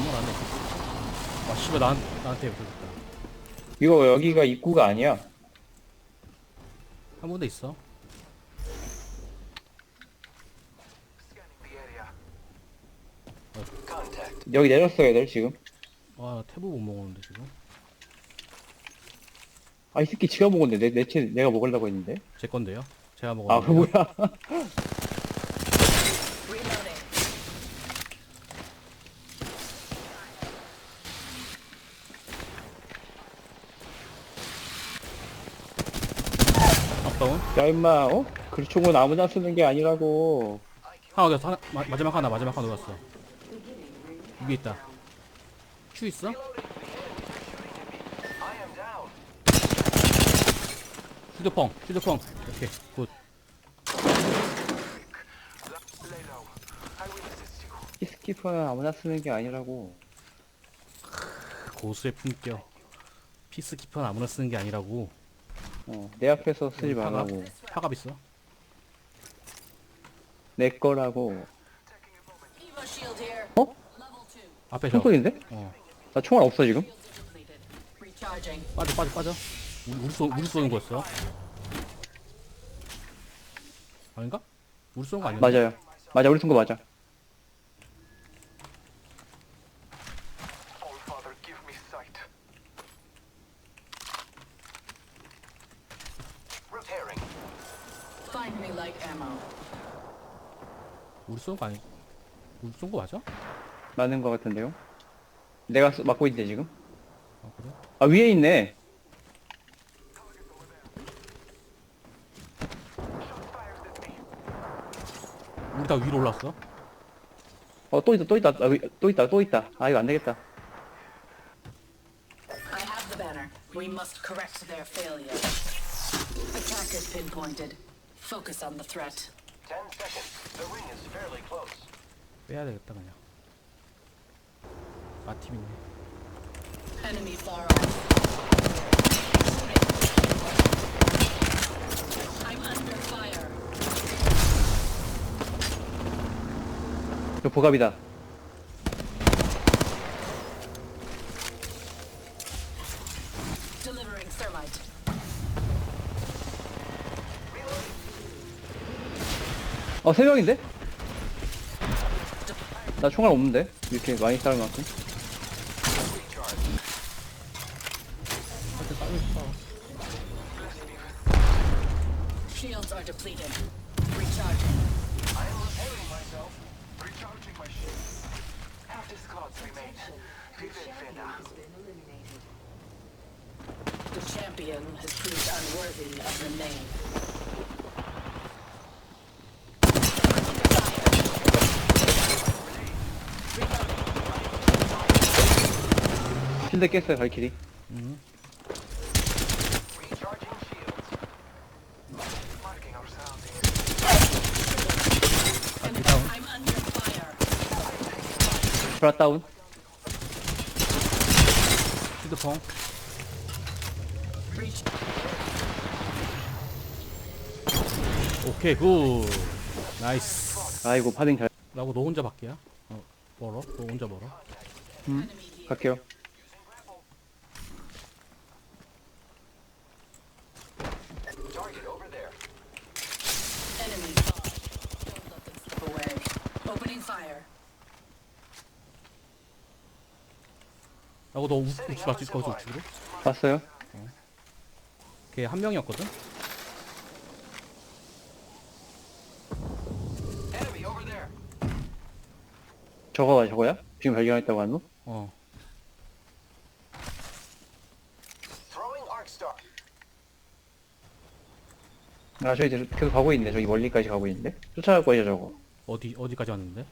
정말 안해 와 씨발 나, 나한테 붙었다 이거 여기가 입구가 아니야. 한 군데 있어 여기 내렸어 애들 지금. 와 태브 못 먹었는데 지금 아 이 새끼 지가 먹었네. 내 내체 내가 먹으려고 했는데. 제 건데요 제가 아그 먹었는데 뭐야? Reloading. 업 다운 야 임마 어? 그 총은 아무나 쓰는 게 아니라고. 하나 어디 갔어 하나, 마, 마지막 하나 마지막 하나 어디 갔어 위에 있다 큐 있어? 휴대폰 휴대폰 오케이 굿 피스키퍼는 아무나 쓰는 게 아니라고. 고수의 품격 피스키퍼는 아무나 쓰는 게 아니라고 어, 내 앞에서 쓰지? 말라고. 파갑 있어 내 거라고. Evo shield here. 어? Level two. 앞에 저 총소리인데? 어. 나 총알 없어 지금. Shields depleted. Recharging. 빠져 빠져 빠져 우리, 우리, 쏘, 우리 쏘는 거였어 아닌가? 우리 쏘는 거 아니야? 맞아요. 맞아 우리 쓴거 맞아. Me light ammo. 우리 쏘는 거 아니 우리 쏜 거 맞아? 맞는 거 같은데요? 내가 쏘- 맞고 있는데 지금? 아 그래? 아 위에 있네. 우리 다 위로 올랐어? 어 또 있다 또 있다 아, 위- 또 있다 또 있다. 아 이거 안 되겠다. I have the banner. We must correct their failure. Attackers pinpointed. Focus on the threat. Ten seconds. The ring is fairly close. 빼야 되겠다 그냥 아 팀이네 Enemy far off. I'm under fire. 저 보갑이다. 어 세 명인데? 나 총알 없는데 이렇게 많이 싸울 만큼. 실드 깼어요 발키리. 아뒤 다운 fire. 브라 다운. 휴대폰 Reach. 오케이 굿 나이스 아이고 파밍 잘. 라고 너 혼자 밖이야? 어 멀어? 너 혼자 멀어? 음 갈게요. Target over there. Enemy far. Don't let them slip away. Opening fire. 라고 너 우- 우측 맞지? 거기서 우측으로? 봤어요? 걔 한 명이었거든? Enemy over there. 저거가 저거야? 지금 발견했다고 한 놈? 어 Throwing arc star. 아 저기 계속 계속 가고 있네. 저기 멀리까지 가고 있는데. 쫓아갈 거죠 저거. 어디 어디까지 왔는데?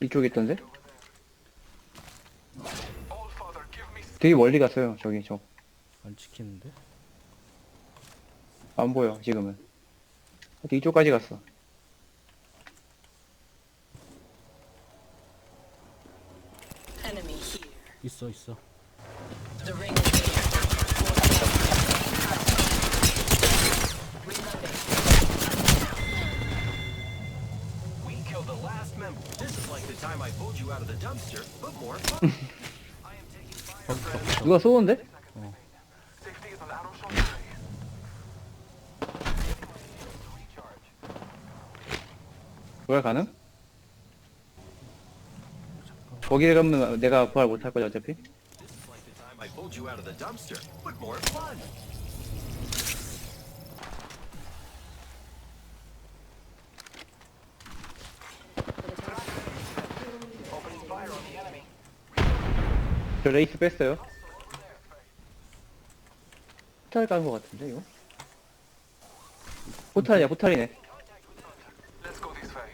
이쪽에 있던데? 되게 멀리 갔어요. 저기 저. 안 지키는데? 안 보여 지금은. 하여튼 이쪽까지 갔어. Enemy here. 있어 있어 The ring is I pulled you out of the dumpster, but more fun. 누가 쏘는데? 부활 가능? 거기에 가면 내가 부활 못할 거지 어차피 I pulled you out of the dumpster, but more fun. Opening fire on the enemy. 저 레이스 뺐어요 포탈 깐거 같은데 이거? 포탈이야 포탈이네 Let's go this way.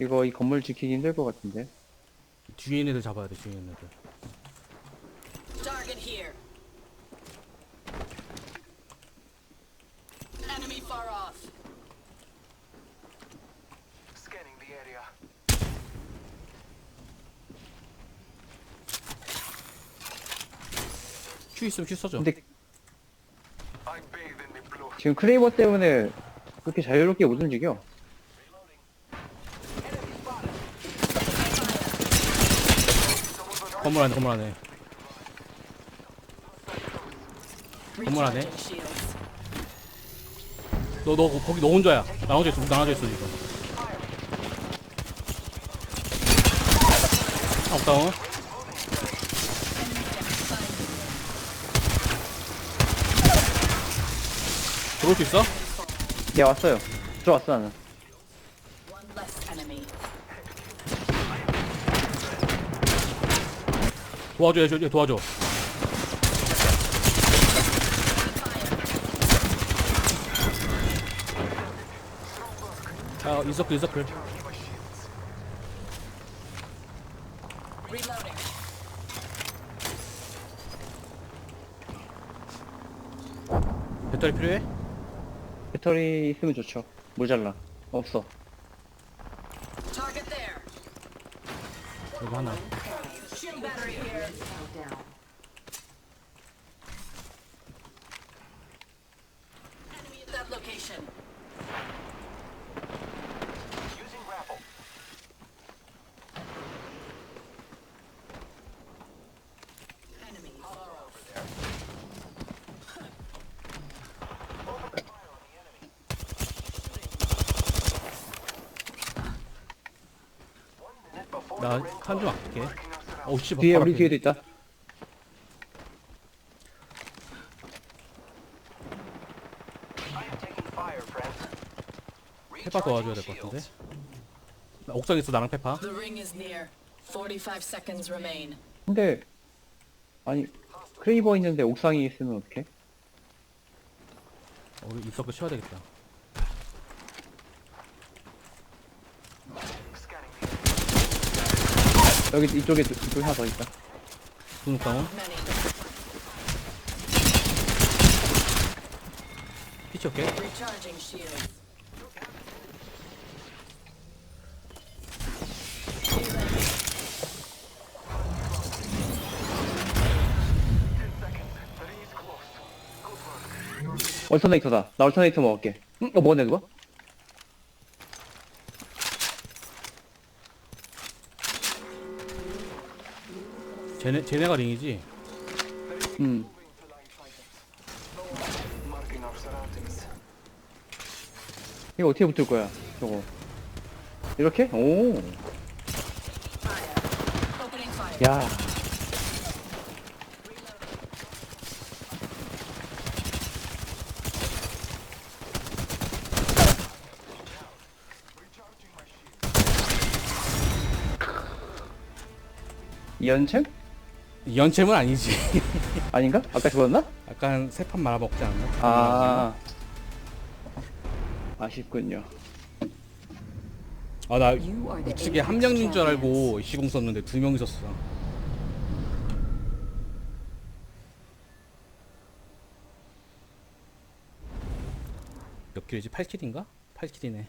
이거 이 건물 지키기 힘들 것 같은데 뒤에 있는 애들 잡아야 돼 뒤에 있는 애들 Target here. Enemy far off. 큐 있으면 큐 써줘. 근데. 지금 크레이버 때문에 그렇게 자유롭게 못 움직여. 건물 안에 건물 안에. 건물 안에? 너 너 거기 너 혼자야. 나 혼자 있어. 나눠져 있어 지금. 아 다운 들어올 수 있어? 야 왔어요 들어왔어 나는 One less enemy. 도와줘 얘, 얘 도와줘 아 인서클 인서클 Reloading. 배터리 필요해? 배터리 있으면 좋죠 모자라 없어 Target there. 여기 하나 Shield battery here. Enemy at that location. Using grapple. Enemy far off. Before 나 칸 좀 아낄게 surroundings. 어우 씨 뒤에 우리 뒤에도 있다. 페파 도와줘야 될 것 같은데 나 옥상에 있어 나랑 페파 The ring is near. 45 seconds remain. 근데 아니 크레이버 있는데 옥상에 있으면 어떡해? 어, 우리 인서클 쉬어야 되겠다 Scanning the 여기 이쪽에 이쪽에 하나 더 있다 Many. 피치 올게 Recharging shields. 얼터네이터다 나 얼터네이터 먹을게 응? 어 뭐네 누가? 쟤네, 쟤네가 링이지 음. 이거 어떻게 붙을 거야 저거 이렇게? 오. 야. 연챔? 연체은 아니지 아닌가? 아까 죽었나? 약간 세판 말아먹지 않나? 아. 아쉽군요. 아 나 우측에 한 명인 줄 알고 시공 썼는데 두 명 있었어 몇 킬이지? 8킬인가? 8킬이네